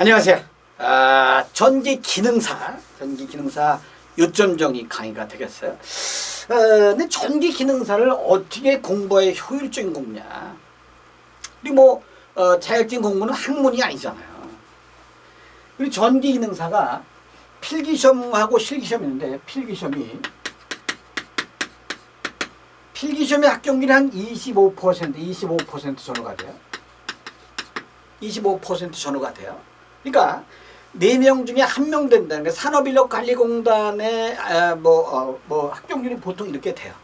안녕하세요. 아, 전기 기능사, 전기 기능사 요점 정의 강의가 되겠어요. 어, 근데 전기 기능사를 어떻게 공부해 효율적인 공부냐? 우리 뭐 어, 자격증 공부는 학문이 아니잖아요. 우리 전기 기능사가 필기 시험하고 실기 시험이 있는데 필기 시험이 필기 시험의 합격률이 한 25% 25% 전후가 돼요. 25% 전후가 돼요. 그러니까 네 명 중에 한 명 된다는 게 산업인력관리공단의 아, 뭐, 어, 뭐 합격률이 보통 이렇게 돼요.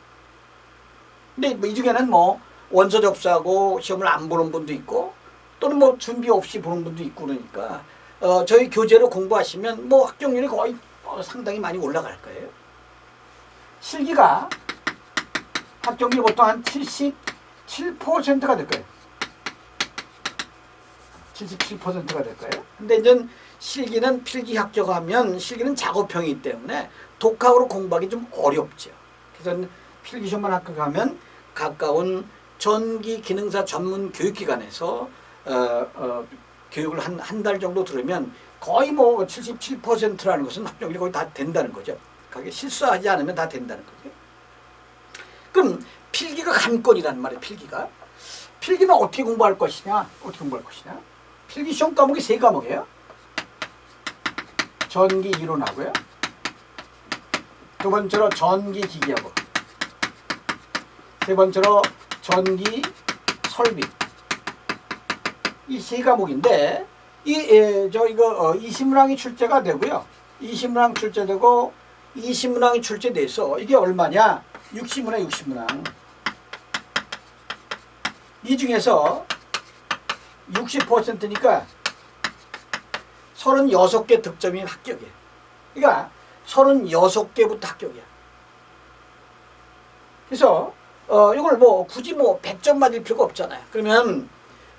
근데 뭐 이 중에는 뭐 원서 접수하고 시험을 안 보는 분도 있고 또는 뭐 준비 없이 보는 분도 있고 그러니까 어, 저희 교재로 공부하시면 뭐 합격률이 거의 어, 상당히 많이 올라갈 거예요. 실기가 합격률이 보통 한 77%가 될 거예요. 77%가 될 거예요. 근데 이제 실기는 필기 합격하면 실기는 작업형이기 때문에 독학으로 공부하기 좀 어렵죠. 그래서 필기 시험만 합격하면 가까운 전기 기능사 전문 교육기관에서 어, 어, 교육을 한 한 달 정도 들으면 거의 뭐 77%라는 것은 합격률이 거의 다 된다는 거죠. 그게 실수하지 않으면 다 된다는 거죠. 그럼 필기가 관건이란 말이에요. 필기가 필기는 어떻게 공부할 것이냐? 어떻게 공부할 것이냐? 필기 시험 과목이 세 과목이에요. 전기 이론하고요. 두 번째로 전기 기기하고. 세 번째로 전기 설비. 이 세 과목인데 이저 이거 어, 이시문항이 출제가 되고요. 이시문항 출제되고 이시문항이 출제돼서 이게 얼마냐? 60문항 60문항. 이 중에서 60%니까 36개 득점이 합격이에요. 그러니까 36개부터 합격이야. 그래서 어 이걸 뭐 굳이 뭐 100점 맞을 필요가 없잖아요. 그러면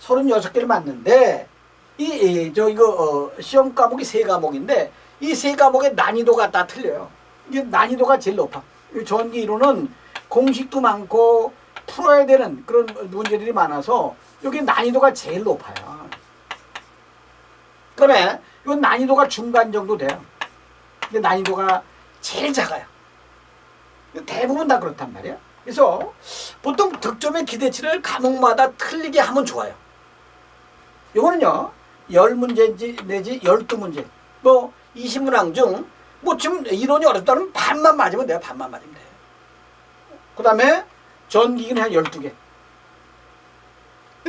36개를 맞는데 이 저 이거 어, 시험 과목이 세 과목인데 이 세 과목의 난이도가 다 틀려요. 이게 난이도가 제일 높아. 이 전기 이론은 공식도 많고 풀어야 되는 그런 문제들이 많아서 여기 난이도가 제일 높아요. 그다음에 이건 난이도가 중간 정도 돼요. 근데 난이도가 제일 작아요. 대부분 다 그렇단 말이에요. 그래서 보통 득점의 기대치를 과목마다 틀리게 하면 좋아요. 이거는요, 10문제인지 내지 12문제, 뭐 20문항 중, 뭐 지금 이론이 어렵다면 반만 맞으면 돼요. 반만 맞으면 돼요. 그 다음에 전기기는 한 12개.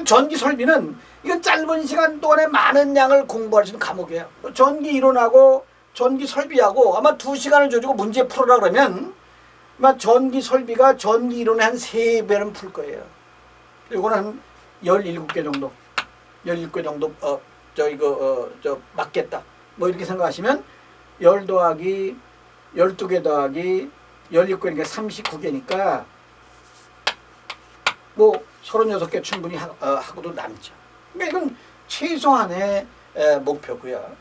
전기 설비는 이건 짧은 시간 동안에 많은 양을 공부할 수 있는 과목이에요. 전기 이론하고 전기 설비하고 아마 두 시간을 줘주고 문제 풀어라 그러면 아마 전기 설비가 전기 이론의 한 세 배는 풀 거예요. 이거는 한 17개 정도. 17개 정도 어, 저 이거 어, 저 맞겠다. 뭐 이렇게 생각하시면 10 더하기 12개 더하기 16개니까 39개니까 뭐 36개 충분히 하, 어, 하고도 남죠. 그러니까 이건 최소한의 에, 목표고요.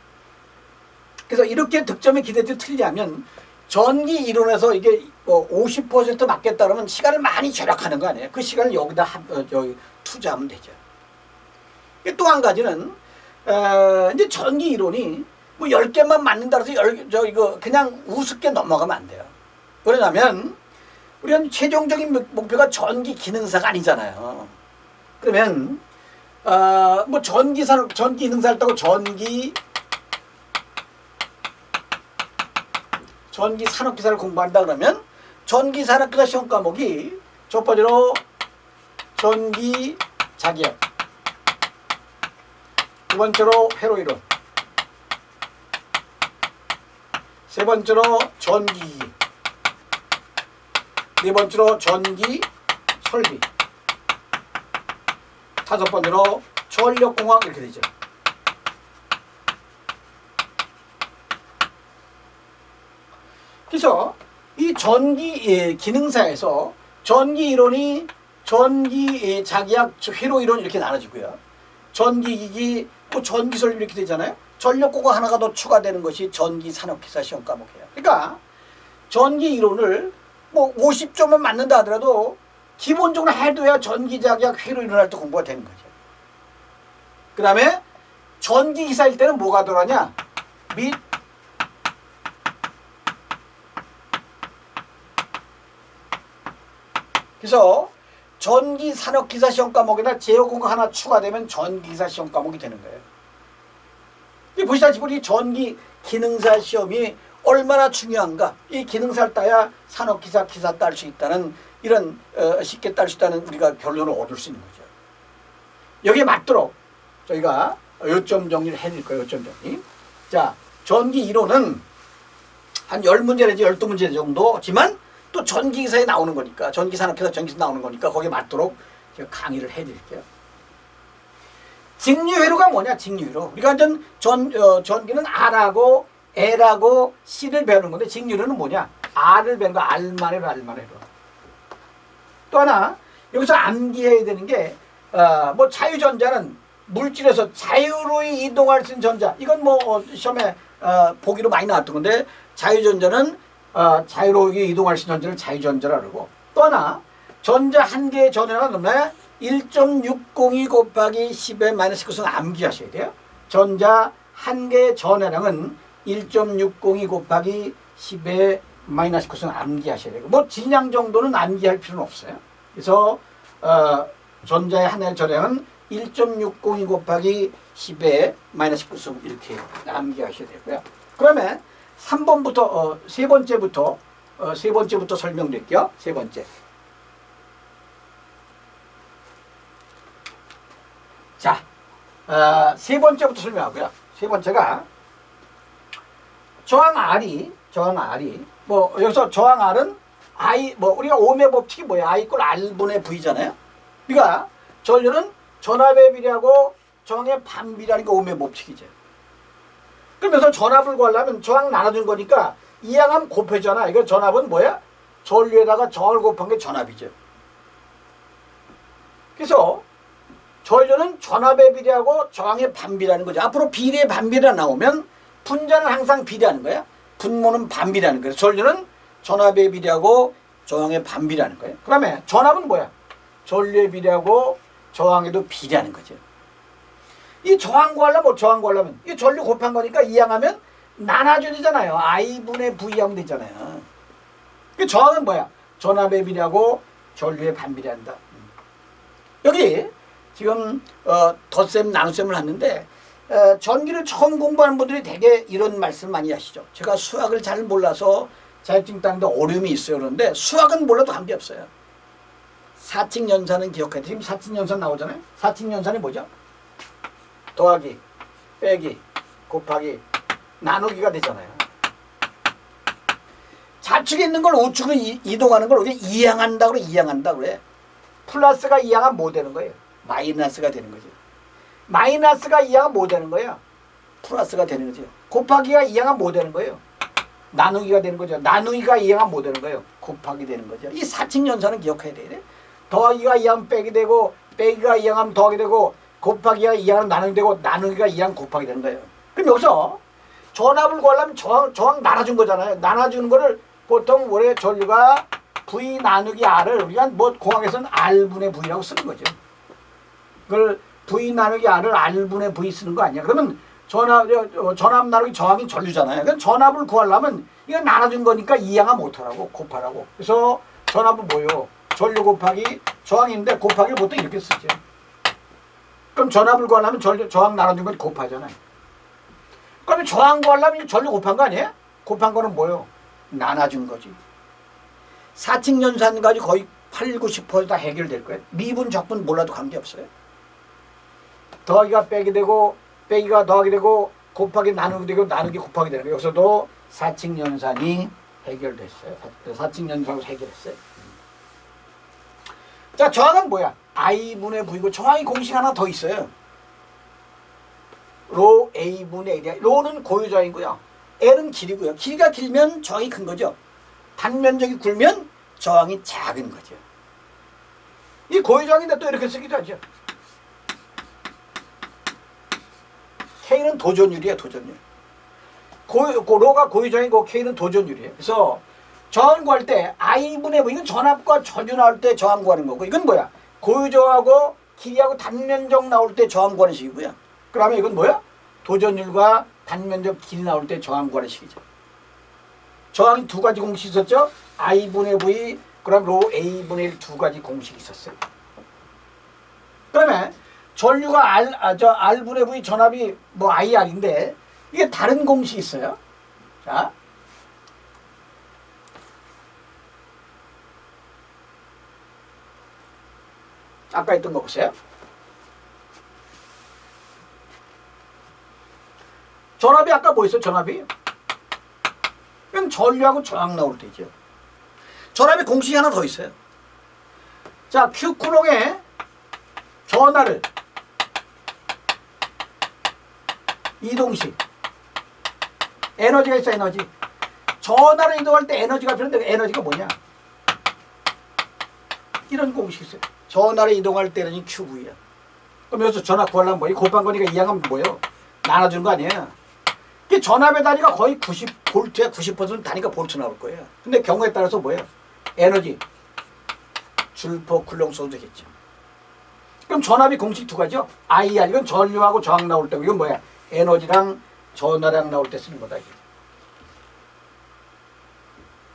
그래서 이렇게 득점의 기대치 틀리하면 전기 이론에서 이게 뭐50% 맞겠다 그러면 시간을 많이 절약하는 거 아니에요. 그 시간을 여기다 하, 어, 저기 투자하면 되죠. 또 한 가지는 어, 이제 전기 이론이 뭐 10개만 맞는다 해서 열, 저 이거 그냥 우습게 넘어가면 안 돼요. 왜냐하면 우리는 최종적인 목- 목표가 전기 기능사가 아니잖아요. 그러면 어, 뭐 전기 산업 전기 기능사 했다고 전기 전기 산업기사를 공부한다 그러면 전기 산업기사 시험 과목이 첫 번째로 전기 자기업 두 번째로 회로 이론 세 번째로 전기 네 번째로 전기 설비 다섯 번째로 전력공학 이렇게 되죠. 그래서 이 전기 예, 기능사에서 전기 이론이 전기 예, 자기학 회로 이론 이렇게 나눠지고요. 전기기기 또 전기 설비 이렇게 되잖아요. 전력공학 하나가 더 추가되는 것이 전기 산업기사 시험 과목이에요. 그러니까 전기 이론을 뭐 50점은 맞는다 하더라도 기본적으로 해둬야 전기 자기학 회로 일어날 때 공부가 되는 거죠. 그 다음에 전기 기사일 때는 뭐가 들어가냐? 및 그래서 전기 산업 기사 시험 과목에다 제어공학 하나 추가되면 전기 기사 시험 과목이 되는 거예요. 이 보시다시피 전기 기능사 시험이 얼마나 중요한가? 이 기능사를 따야 산업 기사 기사 딸 수 있다는 이런 어, 쉽게 딸 수 있다는 우리가 결론을 얻을 수 있는 거죠. 여기에 맞도록 저희가 요점 정리를 해드릴 거예요. 요점 정리. 자, 전기 이론은 한 10문제 내지 12문제 정도지만 또 전기기사에 나오는 거니까 전기산업회사 전기사 나오는 거니까 거기에 맞도록 제가 강의를 해드릴게요. 직류회로가 뭐냐? 직류회로. 우리가 전, 전 어, 전기는 R하고 L하고 C를 배우는 건데 직류회로는 뭐냐? R을 배우는 거 R만 해로 R만 해로. 또 하나 여기서 암기해야 되는 게 어, 뭐 자유전자는 물질에서 자유로이 이동할 수 있는 전자. 이건 뭐 어, 시험에 어, 보기로 많이 나왔던 건데 자유전자는 어, 자유로이 이동할 수 있는 전자를 자유전자라 그러고 또 하나 전자 한 개의 얼마야? 1.602 곱하기 10의 마이너스 9는 암기하셔야 돼요. 전자 한 개의 전해량은 1.602 곱하기 10의 마이너스 9는 암기하셔야 되고 뭐 질량 정도는 암기할 필요는 없어요. 그래서 어, 전자의 하나의 전량은 1.602 곱하기 10의 마이너스 9승 이렇게 암기하셔야 되고요. 그러면 3번부터 어, 세 번째부터 어, 세 번째부터 설명드릴게요. 세 번째. 자, 어, 세 번째부터 설명하고요. 세 번째가 저항 R이 저항 R이 뭐 여기서 저항 R은 I 뭐 우리가 오음의 법칙이 뭐야? I 이꼴 R분의 V잖아요. 그러니까 전류는 전압의 비례하고 저항의 반비례하는 게 오음의 법칙이죠. 그러면서 전압을 구하려면 저항 나눠준 거니까 이항하면 곱해잖아. 이거 전압은 뭐야? 전류에다가 저항을 곱한 게 전압이죠. 그래서 전류는 전압의 비례하고 저항의 반비례하는 거죠. 앞으로 비례 반비례가 나오면 분자는 항상 비례하는 거야. 분모는 반비례하는 거예요. 전류는 전압의 비례하고 저항의 반비례하는 거예요. 그 다음에 전압은 뭐야? 전류의 비례하고 저항에도 비례하는 거죠. 이 저항 구하려면 뭐 저항 구하려면 이 전류 곱한 거니까 이항하면 나눠줘지잖아요. I분의 V 하면 되잖아요. 그 저항은 뭐야? 전압의 비례하고 전류의 반비례한다. 음. 여기 지금 어, 덧셈 나눗셈을 하는데 어, 전기를 처음 공부하는 분들이 되게 이런 말씀 많이 하시죠. 제가 수학을 잘 몰라서 자격증 따는데 어려움이 있어요. 그런데 수학은 몰라도 관계없어요. 사칙 연산은 기억해야 돼. 지금 사칙 연산 나오잖아요. 사칙 연산이 뭐죠? 더하기, 빼기, 곱하기, 나누기가 되잖아요. 좌측에 있는 걸 우측으로 이, 이동하는 걸 우리가 이항한다 그래, 이항한다 그래. 플러스가 이항하면 뭐 되는 거예요? 마이너스가 되는 거죠. 마이너스가 이항하면 뭐 되는 거예요? 플러스가 되는 거죠. 곱하기가 이항하면 뭐 되는 거예요? 나누기가 되는 거죠. 나누기가 이항하면 뭐 되는 거예요? 곱하기 되는 거죠. 이 사칙 연산은 기억해야 돼. 더하기가 이항하면 빼기 되고 빼기가 이항하면 더하기 되고 곱하기가 이항하면 나누기 되고 나누기가 이항 곱하기 되는 거예요. 그럼 여기서 전압을 구하려면 저항, 저항 나눠준 거잖아요. 나눠주는 거를 보통 원래 전류가 V 나누기 R을 우리가 뭐 공학에서는 R분의 V라고 쓰는 거죠. 그걸 V 나누기 R을 R분의 V 쓰는 거 아니야. 그러면 전압, 어, 전압 나누기 저항이 전류잖아요. 그러니까 전압을 구하려면 이거 나눠준 거니까 이항하 못하라고 곱하라고. 그래서 전압은 뭐요? 전류 곱하기 저항인데 곱하기를 보통 이렇게 쓰죠. 그럼 전압을 구하려면 전류, 저항 나눠준 건 곱하잖아요. 그러면 저항 구하려면 전류 곱한 거 아니에요? 곱한 거는 뭐요? 나눠준 거지. 사칙 연산 가지고 거의 8, 90%다 해결될 거예요. 미분, 적분 몰라도 관계없어요. 더하기가 빼기 되고 빼기가 더하기 되고 곱하기 나누기 되고 나누기 곱하기 되는 거예요. 여기서도 사칙 연산이 해결됐어요. 사칙 연산으로 해결했어요. 자, 저항은 뭐야? I분의 V고 저항이 공식 하나 더 있어요. 로 A분의 L이야. 로는 고유저항이고요. L은 길이고요. 길이가 길면 저항이 큰 거죠. 단면적이 굴면 저항이 작은 거죠. 이 고유저항인데 또 이렇게 쓰기도 하죠. K는 도전율이에요, 도전율. 고, 고, 로가 고유저항이고 K는 도전율이에요. 그래서 저항 구할 때 I분의 V, 이건 전압과 전류 나올 때 저항 구하는 거고, 이건 뭐야? 고유저하고 길이하고 단면적 나올 때 저항 구하는 식이고요. 그러면 이건 뭐야? 도전율과 단면적 길이 나올 때 저항 구하는 식이죠. 저항이 두 가지 공식이 있었죠. i분의 v 그럼 로 a분의 1 두 가지 공식이 있었어요. 그러면 전류가 r 아, 저 r분의 v 전압이 뭐 ir인데 이게 다른 공식이 있어요. 자. 아까 했던 거 보세요. 전압이 아까 뭐 있어? 전압이? 그럼 전류하고 저항 나올 때죠. 전압이 공식이 하나 더 있어요. 자, Q 쿨롱에 전하를 이동식. 에너지가 있어 에너지. 전하를 이동할 때 에너지가 필요한데 에너지가 뭐냐? 이런 공식이 있어요. 전하를 이동할 때는 QV야 그럼 여기서 전압 구하려면 뭐이 곱한 거니까 이항하면 뭐예요? 나눠주는 거 아니에요? 이 전압의 단위가 거의 90 볼트야. 90% 단위가 볼트 나올 거예요. 근데 경우에 따라서 뭐예요? 에너지. 줄포 쿨롱 써도 되겠죠 그럼 전압이 공식 두 가지요. IR 이건 전류하고 저항 나올 때 이건 뭐야? 에너지랑 전하량 나올 때 쓰는 거다.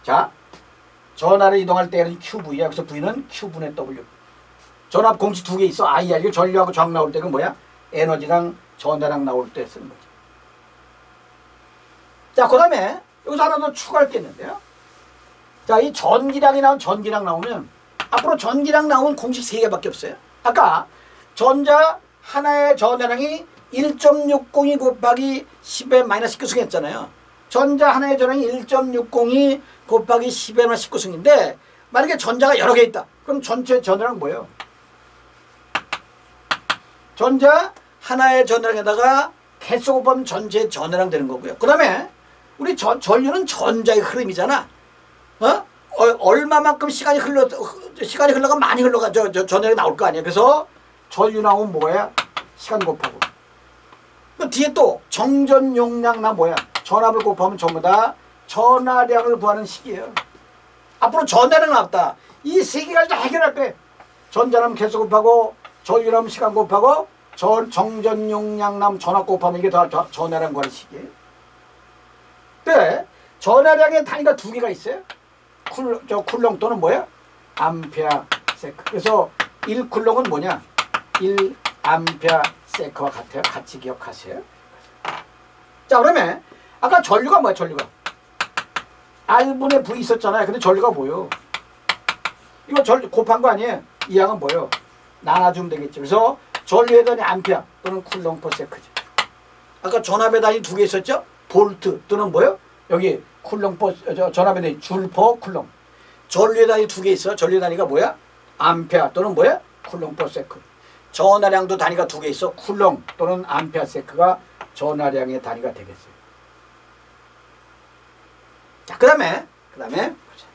자, 전하를 이동할 때는 QV야. 그래서 V는 Q분의 W. 전압 공식 두 개 있어. IR 이거 전류하고 저항 나올 때는 뭐야? 에너지랑 전하량 나올 때 쓰는 거죠. 자, 그 다음에 여기서 하나 더 추가할 게 있는데요. 자, 이 전기량이 나온 전기량 나오면 앞으로 전기량 나온 공식 세 개밖에 없어요. 아까 전자 하나의 전자량이 1.602 곱하기 10의 마이너스 19승 했잖아요. 전자 하나의 전량이 1.602 곱하기 10의 마이너스 19승인데 만약에 전자가 여러 개 있다. 그럼 전체 전자량 뭐예요? 전자 하나의 전자량에다가 개수 곱하면 전체 전자량 되는 거고요. 그 다음에 우리 전, 전류는 전자의 흐름이잖아. 어? 어, 얼마만큼 시간이 흘러 시간이 흘러가 많이 흘러가 저, 저 전열이 나올 거 아니야. 그래서 전류 나오면 뭐야? 시간 곱하고. 그 뒤에 또 정전 용량 나 뭐야? 전압을 곱하면 전부 다 전하량을 구하는 식이에요. 앞으로 전자량 나왔다. 이 세 개가 다 해결할 때 전자량 개수 곱하고 전류량 시간 곱하고 전 정전 용량 남 전압 곱하면 이게 다 저- 전하량 구하는 식이에요. 네. 전하량의 단위가 두 개가 있어요. 쿨, 저 쿨롱 또는 뭐야? 암페아 세크. 그래서 1쿨롱은 뭐냐? 1 암페아 세크와 같아요. 같이 기억하세요. 자, 그러면 아까 전류가 뭐야, 전류가? R분의 V 있었잖아요. 근데 전류가 뭐요? 이거 전 곱한 거 아니에요? 이 양은 뭐요? 나눠주면 되겠죠. 그래서 전류의 단위 암페아 또는 쿨롱 퍼 세크죠. 아까 전압의 단위 두 개 있었죠? 볼트 또는 뭐요? 여기 쿨롱 퍼 저, 전압의 단위 줄퍼 쿨롱. 전류의 단위 두 개 있어. 전류의 단위가 뭐야? 암페아 또는 뭐야? 쿨롱 퍼 세크. 전하량도 단위가 두 개 있어. 쿨롱 또는 암페아 세크가 전하량의 단위가 되겠어요. 자, 그 다음에 그 다음에 보자.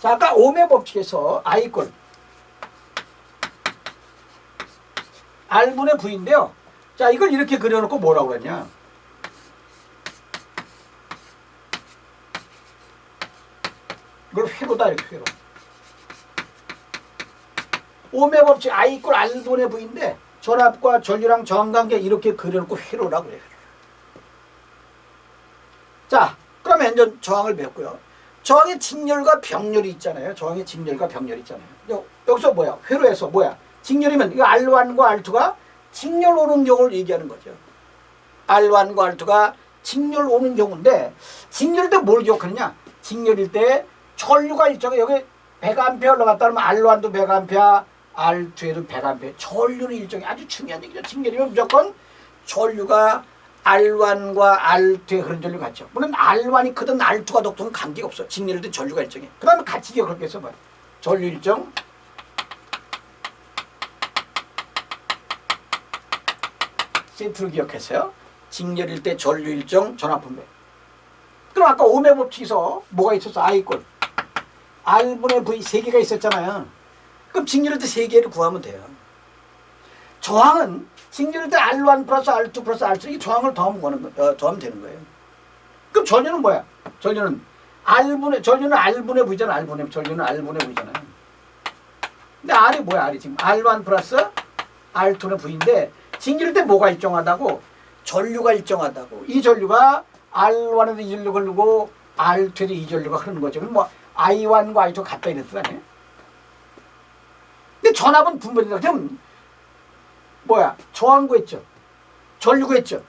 자, 아까 오메 법칙에서 꼴 R분의 V인데요. 자, 이걸 이렇게 그려놓고 뭐라고 그랬냐? 이걸 회로다 이렇게 회로. 오메 법칙 I 이꼴 R분의 V인데 전압과 전류랑 저항관계 이렇게 그려놓고 회로라고 그래요. 자, 그러면 이제 저항을 배웠고요. 저항의 직렬과 병렬이 있잖아요. 저항의 직렬과 병렬이 있잖아요. 여, 여기서 뭐야? 회로에서 뭐야? 직렬이면 이거 R1과 R2가 직렬 오는 경우를 얘기하는 거죠. R1과 R2가 직렬 오는 경우인데 직렬일 때뭘 기억하느냐? 직렬일 때 전류가 일정해 여기 100A 올라갔다 그러면 R1도 100A, R2에도 100A. 전류는 일정해 아주 중요한 얘기죠. 직렬이면 무조건 전류가 R1과 R2의 흐른 전류 같죠. 물론 R1이 크든 R2가 높든 관계가 없어. 직렬일 때 전류가 일정해. 그 다음에 같이 기억할 게 있어 봐. 전류 일정 세트를 기억했어요. 직렬일 때 전류 일정 전압 분배. 그럼 아까 오메 법칙에서 뭐가 있었어? 꼴. R분의 V 세 개가 있었잖아요. 그럼 직렬일 때 세 개를 구하면 돼요. 저항은 직렬일 때 R1 플러스 R2 플러스 R3 이 저항을 더하면 거, 어, 더하면 되는 거예요. 그럼 전류는 뭐야? 전류는 R분의 전류는 R분의 V잖아. R분의 전류는 R분의 V잖아요. 근데 R이 뭐야 R이 지금 R1 플러스 R2는 V인데 징기를 때 뭐가 일정하다고? 전류가 일정하다고. 이 전류가 R1에도 이 전류가 흐르고 R2에도 이 전류가 흐르는 거죠. 뭐 I1과 I2가 같다 아니에요? 근데 전압은 분배된다. 그럼 뭐야? 저항 구했죠. 전류 구했죠.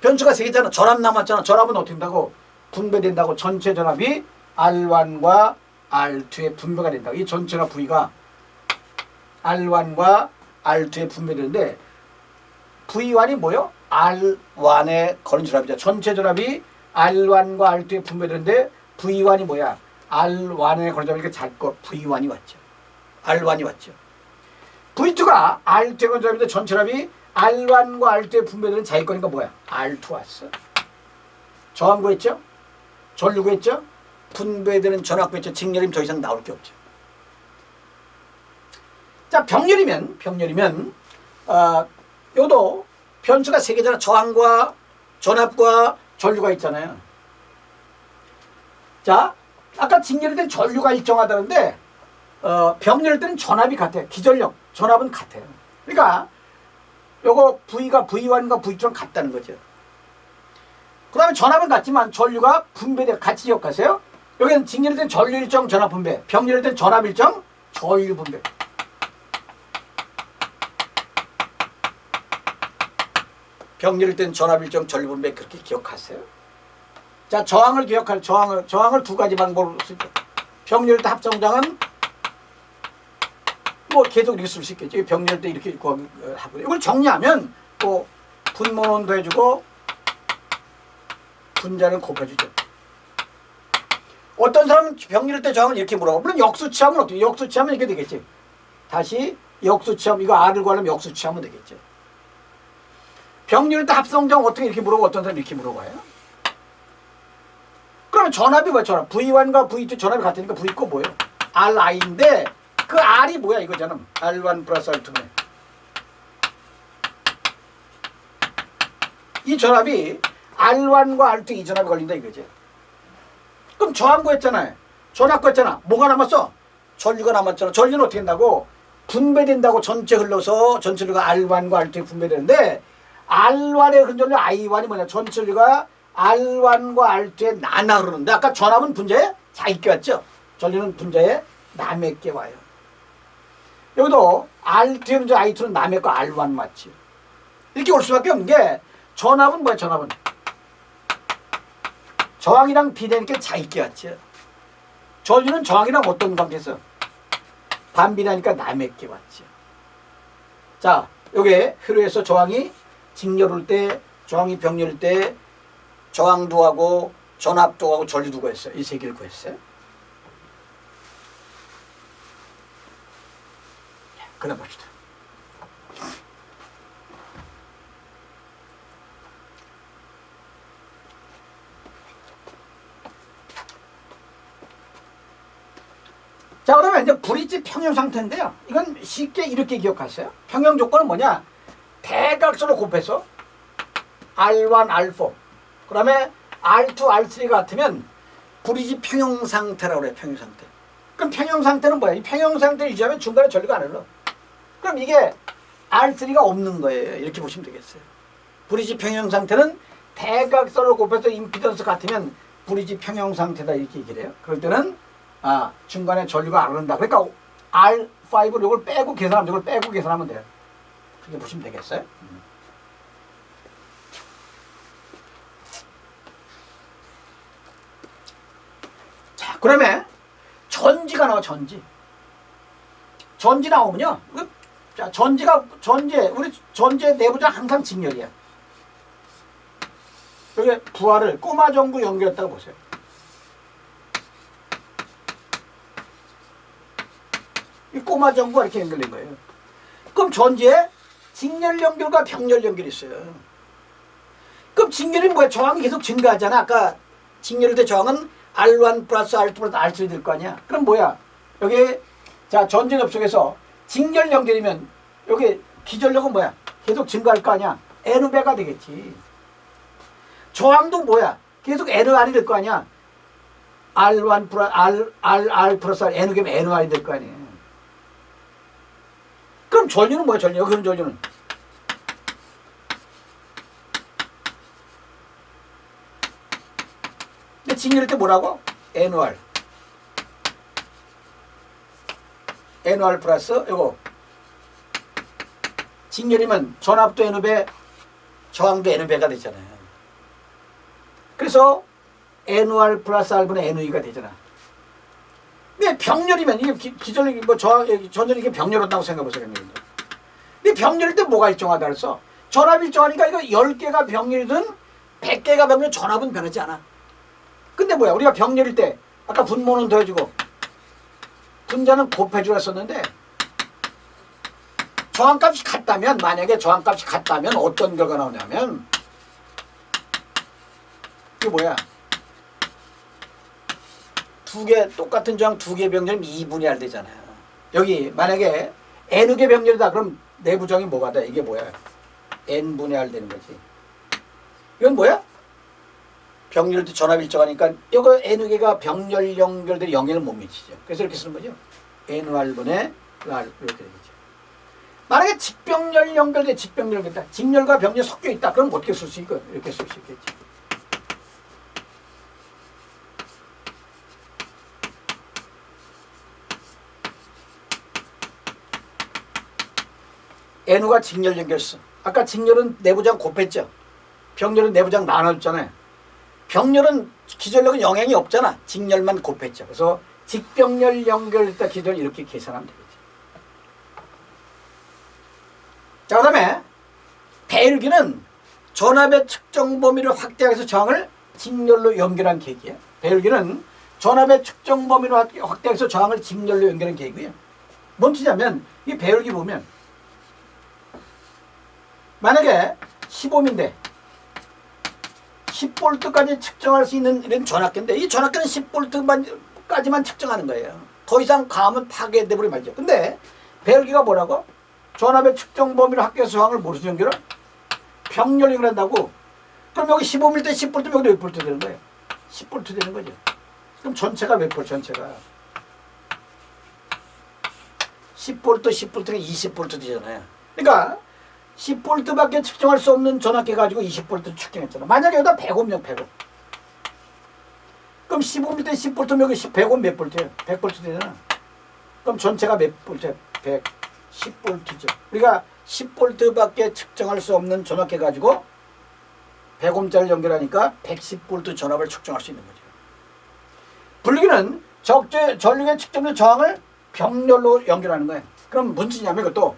변수가 세 개잖아. 전압 남았잖아. 전압은 어떻게 된다고? 분배된다고. 전체 전압이 R1과 R2에 분배가 된다고. 이 전체 전압 V가 R1과 R2에 분배되는데 V1이 뭐요? R1의 거리 전압이죠. 전체 전압이 R1과 R2에 분배되는데 V1이 뭐야? R1의 거리 전압이니까 잘거 V1이 왔죠. R1이 왔죠. V2가 R2의 거리 전압인데 전체 전압이 R1과 R2에 분배되는 자기 거니까 뭐야? R2 왔어. 저항 구했죠? 전류 구했죠? 분배되는 전압 구했죠? 직렬이면 더 이상 나올 게 없죠. 자, 병렬이면 병렬이면 어, 요도 변수가 세 개잖아. 저항과 전압과 전류가 있잖아요. 자, 아까 직렬일 땐 전류가 일정하다는데 어, 병렬일 때는 전압이 같아요. 기전력, 전압은 같아요. 그러니까 요거 V가 V1과 V2랑 같다는 거죠. 그 다음에 전압은 같지만 전류가 분배돼 같이 기억하세요. 여기는 직렬일 땐 전류 일정 전압 분배, 병렬일 땐 전압 일정 전류 분배. 병렬일 땐 전압 일정 전류 분배 그렇게 기억하세요. 자 저항을 기억할 저항을 저항을 두 가지 방법으로 쓰죠. 병렬 때 합성장은 뭐 계속 이렇게 쓸 수 있겠죠. 병렬 때 이렇게 하고 이걸 정리하면 또 분모론도 해주고 분자는 곱해주죠. 어떤 사람은 병렬 때 저항을 이렇게 물어봐. 물론 역수치하면 어떻게? 역수치하면 이렇게 되겠지. 다시 역수치하면 이거 R을 구하려면 역수치하면 되겠죠. 병렬 때 합성장 어떻게 이렇게 물어봐? 어떤 사람 이렇게 물어봐요? 그러면 전압이 뭐야? 전압. V1과 V2 전압이 같으니까 V 거 뭐예요? RI인데 그 R이 뭐야 이거잖아. R1 플러스 R2네. 이 전압이 R1과 R2 이 전압이 걸린다 이거지. 그럼 저항 구했잖아요. 전압 구했잖아. 뭐가 남았어? 전류가 남았잖아. 전류는 어떻게 된다고? 분배된다고 전체 흘러서 전체류가 R1과 R2에 분배되는데 R1의 흔전류 I1이 뭐냐? 전체류가 R1과 R2에 나눠 흐르는데 아까 전압은 분자에 자기 께 왔죠? 전류는 분자에 남에게 와요. 여기도 R2의 분자 I2는 남의 거 R1 맞지? 이렇게 올 수밖에 없는 게 전압은 뭐야 전압은? 저항이랑 비례니까 자기 께 왔죠. 전류는 저항이랑 어떤 관계에서? 반비례하니까 남에게 왔죠. 자, 요게 회로에서 저항이 직렬일 때, 저항이 병렬일 때 저항도 하고 전압도 하고 전류도 구했어요. 이 세 개를 구했어요. 그래 봅시다. 자 그러면 이제 브릿지 평형 상태인데요. 이건 쉽게 이렇게 기억하세요. 평형 조건은 뭐냐? 대각선을 곱해서 R1, R4 그 다음에 R2, R3가 같으면 브릿지 평형 상태라고 그래요. 평형 상태. 그럼 평형 상태는 뭐야? 이 평형 상태를 유지하면 중간에 전류가 안 흘러. 그럼 이게 R3가 없는 거예요. 이렇게 보시면 되겠어요. 브릿지 평형 상태는 대각선을 곱해서 임피던스 같으면 브릿지 평형 상태다 이렇게 얘기를 해요. 그럴 때는 아 중간에 전류가 안 흐른다. 그러니까 R5를 이걸 빼고 계산하면 이걸 빼고 계산하면 돼요. 그렇게 보시면 되겠어요. 그러면 전지가 나와 전지. 전지 나오면요. 그, 자 전지가 전제 우리 전제 내부장 항상 직렬이야. 여기 부하를 꼬마 전구 연결했다고 보세요. 이 꼬마 전구가 이렇게 연결된 거예요. 그럼 전지에 직렬 연결과 병렬 연결이 있어요. 그럼 직렬이 뭐야? 저항이 계속 증가하잖아. 아까 직렬일 때 저항은 R1 플러스 R2 플러스 R3 될 거 아니야? 그럼 뭐야? 여기 자 전지 접속에서 직렬 연결이면 여기 기전력은 뭐야? 계속 증가할 거 아니야? N배가 되겠지. 저항도 뭐야? 계속 NR이 될 거 아니야? R1 플러스 R, R, R 플러스 R, N 개면 NR이 될 거 아니에요. 전류는 뭐야 전류? 그런 전류는 직렬일 때 뭐라고? NOR NOR 플러스 이거 직렬이면 전압도 N배 저항도 N배가 되잖아요. 그래서 NOR 플러스 R분의 NE가 되잖아. 근데 병렬이면 이게 기, 기존 뭐 저항 전전 이게 병렬한다고 생각해 보세요. 병렬인데. 근데 병렬일 때 뭐가 일정하다 그랬어? 전압이 일정하니까 이거 10개가 병렬이든 100개가 병렬 전압은 변하지 않아. 근데 뭐야? 우리가 병렬일 때 아까 분모는 더해주고 분자는 곱해주라 썼는데 저항값이 같다면 만약에 저항값이 같다면 어떤 결과 나오냐면 이게 뭐야? 두 개 똑같은 저항 두 개 병렬이면 2분의 1 되잖아요. 여기 만약에 n개 병렬이다 그럼 내부 저항이 뭐가 돼? 이게 뭐야? n분의 r 되는 거지. 이건 뭐야? 병렬도 전압 일정하니까 이거 n개가 병렬 연결된 영역을 못 미치죠. 그래서 이렇게 쓰는 거죠. nr분의 r 이렇게 되겠죠. 만약에 직병렬 연결돼 직병렬 연결다 직렬과 병렬 섞여 있다. 그럼 어떻게 쓸 수 있고 이렇게 쓸 수 있겠지. N우가 직렬 연결수. 아까 직렬은 내부장 곱했죠. 병렬은 내부장 나눴잖아요. 병렬은 기전력은 영향이 없잖아. 직렬만 곱했죠. 그래서 직병렬 연결했다 기전 이렇게 계산하면 되겠죠. 자, 그 다음에 배열기는 전압의 측정 범위를 확대해서 저항을 직렬로 연결한 계기예요. 배열기는 전압의 측정 범위를 확- 확대해서 저항을 직렬로 연결한 계기고요. 뭔 뜻이냐면 이 배열기 보면 만약에 15인데 10볼트까지 측정할 수 있는 이런 전압계인데 이 전압계는 10볼트까지만 측정하는 거예요. 더 이상 가면 파괴돼 버리 말죠. 근데 배열기가 뭐라고? 전압의 측정 범위를 합계해서 저항을 모르서 연결을 병렬링을 한다고. 그럼 여기 15mm 때 10볼트 여기 몇 볼트 되는 거예요? 10볼트 되는 거죠. 그럼 전체가 몇 볼트? 전체가 10볼트, 10볼트가 20볼트 되잖아요. 그러니까 10볼트밖에 측정할 수 없는 전압계 가지고 20볼트 측정했잖아. 만약에 여기다 100옴요, 100옴. 그럼 15mm 때 10볼트면 여기 100옴 몇 볼트예요? 100볼트 되잖아. 그럼 전체가 몇 볼트야? 100, 10볼트죠. 우리가 10볼트밖에 측정할 수 없는 전압계 가지고 100옴짜리를 연결하니까 110볼트 전압을 측정할 수 있는 거죠. 분리기는 적재 전류의 측정된 저항을 병렬로 연결하는 거예요. 그럼 뭔 뜻이냐면 이것도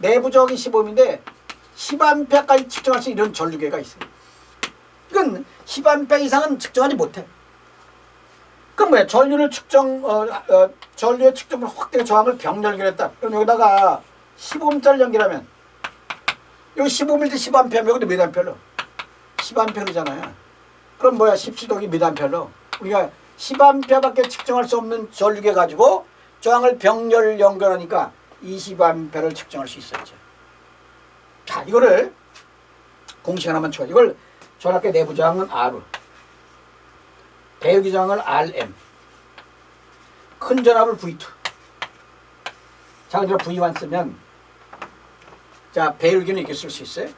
내부 저항이 15인데 10A까지 측정할 수 있는 전류계가 있어요. 이건 10A 이상은 측정하지 못해. 그럼 뭐야? 전류를 측정, 어, 어, 전류의 측정을 확대 저항을 병렬 연결했다. 그럼 여기다가 15음짜리 연결하면 여기 15mm 10A, 여기도 몇 암페어로? 10A잖아요. 그럼 뭐야? 17독이 몇 암페어로? 우리가 10A밖에 측정할 수 없는 전류계 가지고 저항을 병렬 연결하니까 20A를 측정할 수 있었죠. 자, 이거를 공식 하나만 쳐. 이걸 전압계 내부 저항은 R. 저항을 RM. 큰 전압을 V2. 자, 그럼 V1 쓰면 자, 배열기는 이렇게 쓸 수 있어요.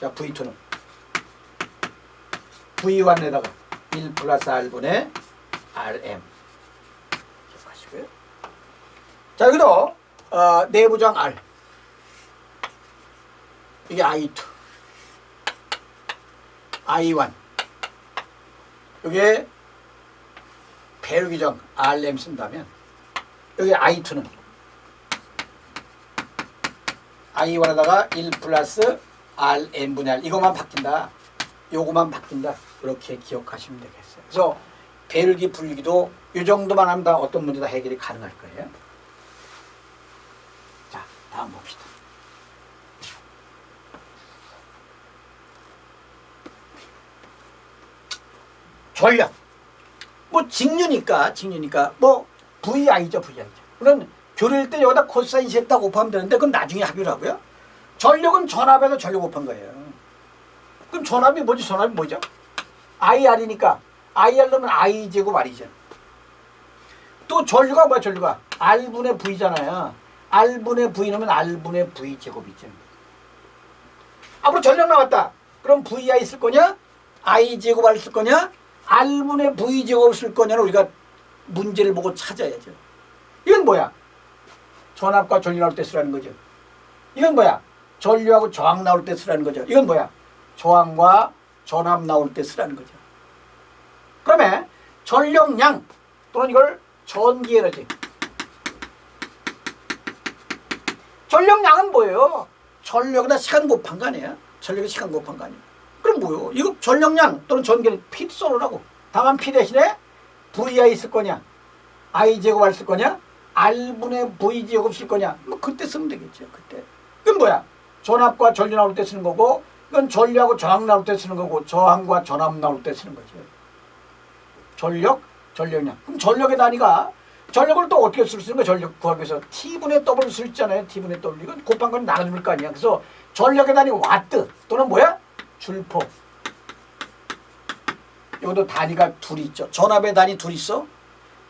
자, V2는 V1에다가 1 플러스 R분의 RM. 기억하시고요. 자, 여기도 어, 내부장 R. 이게 I2. I1. 이게 배열기정 RM 쓴다면 여기 I2는 I1에다가 1 플러스 RM분의 R 이것만 바뀐다. 요거만 바뀐다. 이렇게 기억하시면 되겠어요. 그래서 배열기 분리기도 이 정도만 하면 다 어떤 문제다 해결이 가능할 거예요. 자, 다음 봅시다. 전력. 뭐 직류니까 직류니까 뭐 VI죠 VI죠. 그럼 교류일 때 여기다 코사인 셋다 곱하면 되는데 그건 나중에 합의를 하고요. 전력은 전압에서 전력 곱한 거예요. 그럼 전압이 뭐지? 전압이 뭐죠? IR이니까 IR 넣으면 I 제곱 R이죠. 또또 전류가 뭐야 전류가 R분의 V잖아요. R분의 V 넣으면 R분의 V 제곱이죠. 앞으로 전력 나왔다. 그럼 VI 쓸 거냐? I 제곱 R 쓸 거냐? R분의 V 제곱 쓸 거냐는 우리가 문제를 보고 찾아야죠. 이건 뭐야? 전압과 전류 나올 때 쓰라는 거죠. 이건 뭐야? 전류하고 저항 나올 때 쓰라는 거죠. 이건 뭐야? 저항과 전압 나올 때 쓰라는 거죠. 그러면 전력량 또는 이걸 전기 에너지. 전력량은 뭐예요? 전력이나 시간 곱한 거 아니야? 전력이 시간 곱한 거 아니야? 그럼 뭐요? 이거 전력량 또는 전기를 피 쏘느라고. 다만 피 대신에 VI 쓸 거냐? I 제곱 R 쓸 거냐? R분의 V 제곱 쓸 거냐? 뭐 그때 쓰면 되겠죠. 그때. 그건 뭐야? 전압과 전류 나올 때 쓰는 거고 이건 전류하고 저항 나올 때 쓰는 거고 저항과 전압 나올 때 쓰는 거죠. 전력, 전력량. 그럼 전력의 단위가 전력을 또 어떻게 쓸 수 있는 거야? 전력 구하기 위해서 T분의 W 쓸수 있잖아요. T분의 W. 이건 곱한 건 나눠줄 거 아니야. 그래서 전력의 단위 와트 또는 뭐야? 줄포. 이것도 단위가 둘이 있죠. 전압의 단위 둘 있어.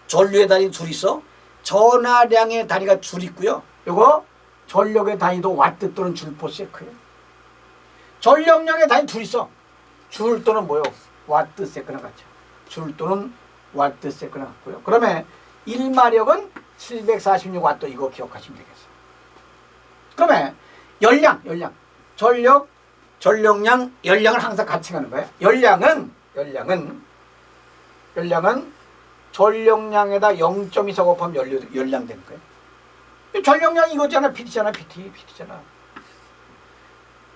전류의 단위 둘 있어. 전하량의 단위가 줄 있고요. 요거 전력의 단위도 와트 또는 줄포 세크예요. 전력량의 단위 둘 있어. 줄 또는 뭐요? 와트 세크나 같죠. 줄 또는 와트 세크나 같고요. 그러면 1마력은 746와트 이거 기억하시면 되겠어요. 그러면 열량, 열량. 전력, 전력량, 열량을 항상 같이 가는 거예요. 열량은 열량은 열량은 전력량에다 0.24 곱하면 연료, 열량 되는 거예요. 이 전력량 이거잖아. PT잖아. PT. PT잖아.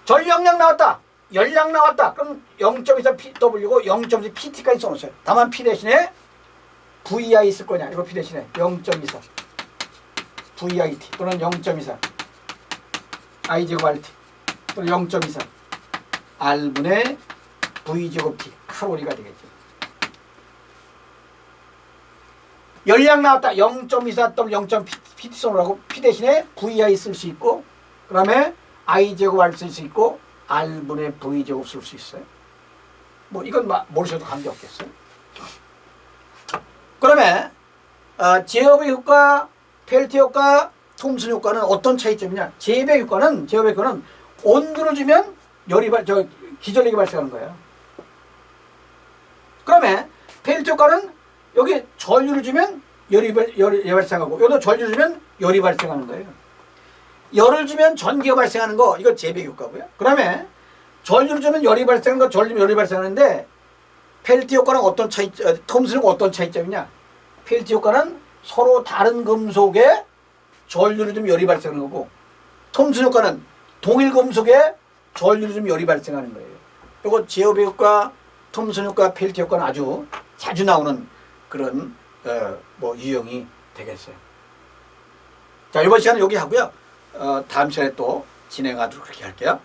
전력량 나왔다. 열량 나왔다. 그럼 0.24 PW고 0.24 PT까지 써놓으세요. 다만 P 대신에 VI 있을 거냐. 이거 P 대신에 0.24 VIT 또는 0.24 I 제곱 RT 또는 0.24 R분의 V 제곱 T 칼로리가 되겠죠. 열량 나왔다. 0.24 또는 0.PT 써놓으라고 P 대신에 VI 쓸 수 있고 그 다음에 I 제곱 R 쓸 수 있고 R분의 V 제곱 쓸 수 있어요. 뭐 이건 마- 모르셔도 관계없겠어요. 그러면 아, 제어배 효과, 펠트 효과, 톰슨 효과는 어떤 차이점이냐? 제배 효과는 제어배 효과는 온도를 주면 열이 발, 저 기전력이 발생하는 거예요. 그러면 펠트 효과는 여기 전류를 주면 열이, 발- 열이 발생하고 여기도 전류를 주면 열이 발생하는 거예요. 열을 주면 전기가 발생하는 거 이거 재배 효과고요. 그다음에 전류를 주면 열이 발생하는 거 전류 주면 열이 발생하는데 펠트 효과는 어떤 차이 어, 톰슨은 어떤 차이점이냐? 펠트 효과는 서로 다른 금속에 전류를 주면 열이 발생하는 거고 톰슨 효과는 동일 금속에 전류를 주면 열이 발생하는 거예요. 이거 제어배 효과, 톰슨 효과, 펠트 효과는 아주 자주 나오는 그런 어, 뭐 유형이 되겠어요. 자 이번 시간은 여기 하고요. 어, 다음 시간에 또 진행하도록 그렇게 할게요.